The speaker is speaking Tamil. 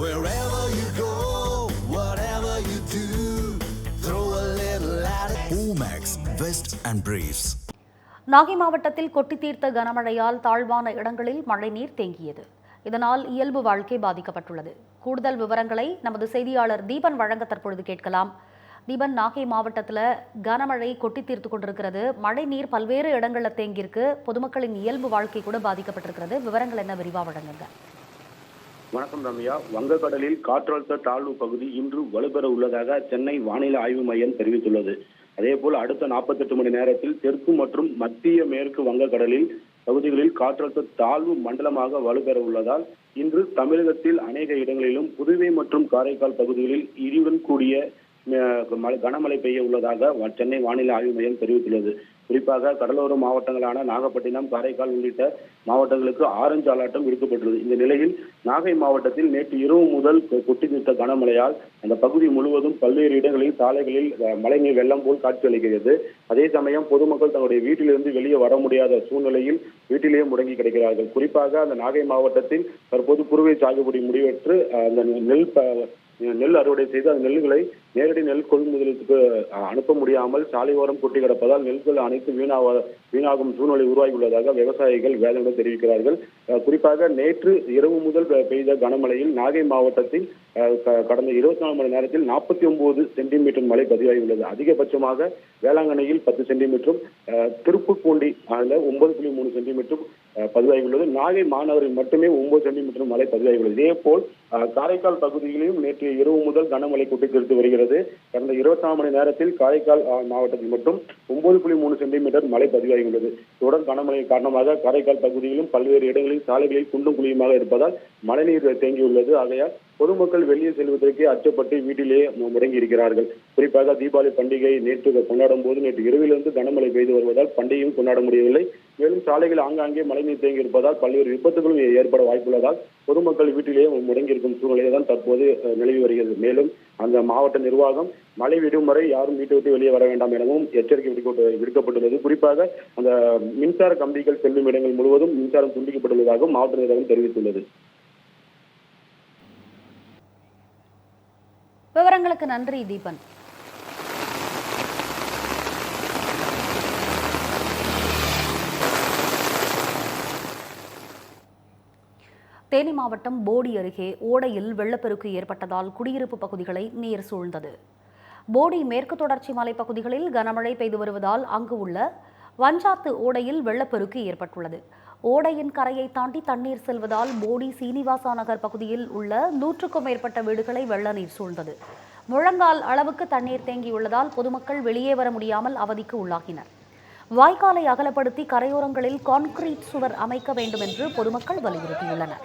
Wherever you go, whatever you do, throw a little at it. Omax, Vest and Briefs. Nagai மாவட்டத்தில் கொட்டி தீர்த்த கனமழையால் தாழ்வான இடங்களில் மழைநீர் தேங்கியது. இதனால் இயல்பு வாழ்க்கை பாதிக்கப்பட்டுள்ளது. கூடுதல் விவரங்களை நமது செய்தியாளர் தீபன் வழங்க தற்பொழுது கேட்கலாம். தீபன் நாகை மாவட்டத்தில் கனமழை கொட்டி தீர்த்து கொண்டிருக்கிறது. மழை நீர் பல்வேறு இடங்களில் தேங்கியிருக்கு. பொதுமக்களின் இயல்பு வாழ்க்கை கூட பாதிக்கப்பட்டிருக்கிறது. விவரங்கள் என்ன விரிவாக வழங்குங்க. வணக்கம் ரம்யா. வங்கக்கடலில் காற்றழுத்த தாழ்வு பகுதி இன்று வலுப்பெற உள்ளதாக சென்னை வானிலை ஆய்வு மையம் தெரிவித்துள்ளது. அதேபோல் அடுத்த 48 மணி நேரத்தில் தெற்கு மற்றும் மத்திய மேற்கு வங்கக்கடலில் பகுதிகளில் காற்றழுத்த தாழ்வு மண்டலமாக வலுப்பெற உள்ளதால் இன்று தமிழகத்தில் அநேக இடங்களிலும் புதுவை மற்றும் காரைக்கால் பகுதிகளில் இடியுடன் கூடிய கனமழை பெய்ய உள்ளதாக சென்னை வானிலை ஆய்வு மையம் தெரிவித்துள்ளது. குறிப்பாக கடலோர மாவட்டங்களான நாகப்பட்டினம் காரைக்கால் உள்ளிட்ட மாவட்டங்களுக்கு ஆரஞ்சு அலர்ட்டும் விடுக்கப்பட்டுள்ளது. இந்த நிலையில் நாகை மாவட்டத்தில் நேற்று இரவு முதல் கொ- கொட்டி கனமழையால் அந்த பகுதி முழுவதும் பல்வேறு இடங்களில் சாலைகளில் மழைநீர் வெள்ளம் போல் காட்சியளிக்கிறது அதே சமயம் பொதுமக்கள் தங்களுடைய வீட்டிலிருந்து வெளியே வர முடியாத சூழ்நிலையில் வீட்டிலேயே முடங்கி கிடைக்கிறார்கள். குறிப்பாக அந்த நாகை மாவட்டத்தில் தற்போது குறுவை சாகுபடி முடிவற்று அந்த நெல் ப- நெல் அறுவடை செய்து அந்த நெல்களை நேரடி நெல் கொள்முதலுக்கு அனுப்ப முடியாமல் சாலையோரம் கொட்டி கிடப்பதால் நெல்கள் அனைத்து வீணாவ வீணாகும் சூழ்நிலை உருவாகியுள்ளதாக விவசாயிகள் வேதனை தெரிவிக்கிறார்கள். குறிப்பாக நேற்று இரவு முதல் பெய்த கனமழையில் நாகை மாவட்டத்தில் க- கடந்த இருபத்தி நாலு மணி நேரத்தில் நாற்பத்தி ஒன்பது சென்டிமீட்டர் மழை பதிவாகியுள்ளது. அதிகபட்சமாக வேளாங்கண்ணியில் பத்து சென்டிமீட்டரும் திருப்புப்பூண்டி அதில் ஒன்பது புள்ளி மூணு சென்டிமீட்டரும் பதிவாகியுள்ளது நாகை மாநகரில் மட்டுமே ஒன்பது சென்டிமீட்டர் மழை பதிவாகியுள்ளது இதே போல் காரைக்கால் பகுதிகளிலும் நேற்று இரவு முதல் கனமழை கொட்டி வருகிறது. கடந்த இருபத்தாம் மணி நேரத்தில் காரைக்கால் மாவட்டத்தில் மட்டும் ஒன்பது புள்ளி மூணு சென்டிமீட்டர் மழை பதிவாகியுள்ளது தொடர் கனமழை காரணமாக காரைக்கால் பகுதியிலும் பல்வேறு இடங்களில் சாலைகளில் குண்டும் குழியுமாக இருப்பதால் மழைநீர் தேங்கியுள்ளது. ஆகையால் பொதுமக்கள் வெளியே செல்வதற்கே அச்சப்பட்டு வீட்டிலேயே முடங்கி இருக்கிறார்கள் குறிப்பாக தீபாவளி பண்டிகை நேற்று கொண்டாடும் போது நேற்று இரவிலிருந்து கனமழை பெய்து வருவதால் பண்டிகையும் கொண்டாட முடியவில்லை. மேலும் சாலைகள் ஆங்காங்கே மழைநீர் தேங்கி இருப்பதால் பல்வேறு விபத்துகளும் ஏற்பட வாய்ப்புள்ளதால் பொதுமக்கள் வீட்டிலேயே முடங்கியிருக்கும் சூழ்நிலை தான் தற்போது நிலவி வருகிறது. மேலும் அந்த மாவட்ட நிர்வாகம் மழை விடும் வரை யாரும் வீட்டை விட்டு வெளியே வர வேண்டாம் எனவும் எச்சரிக்கை விடுக்கப்பட்டு- விடுக்கப்பட்டுள்ளது. குறிப்பாக அந்த மின்சார கம்பிகள் செல்லும் இடங்கள் முழுவதும் மின்சாரம் துண்டிக்கப்பட்டுள்ளதாகவும் மாவட்ட நிர்வாகம் தெரிவித்துள்ளது. விவரங்களுக்கு நன்றி தீபன். தேனி மாவட்டம் போடி அருகே ஓடையில் வெள்ளப்பெருக்கு ஏற்பட்டதால் குடியிருப்பு பகுதிகளை நீர் சூழ்ந்தது. போடி மேற்கு தொடர்ச்சி மலைப்பகுதிகளில் கனமழை பெய்து வருவதால் அங்கு உள்ள வஞ்சாத்து ஓடையில் வெள்ளப்பெருக்கு ஏற்பட்டுள்ளது. ஓடையின் கரையை தாண்டி தண்ணீர் செல்வதால் போடி சீனிவாசா நகர் பகுதியில் உள்ள நூற்றுக்கும் மேற்பட்ட வீடுகளை வெள்ள நீர் சூழ்ந்தது. முழங்கால் அளவுக்கு தண்ணீர் தேங்கியுள்ளதால் பொதுமக்கள் வெளியே வர முடியாமல் அவதிக்கு உள்ளாகினர். வாய்க்காலை அகலப்படுத்தி கரையோரங்களில் கான்கிரீட் சுவர் அமைக்க வேண்டும் என்று பொதுமக்கள் வலியுறுத்தியுள்ளனர்.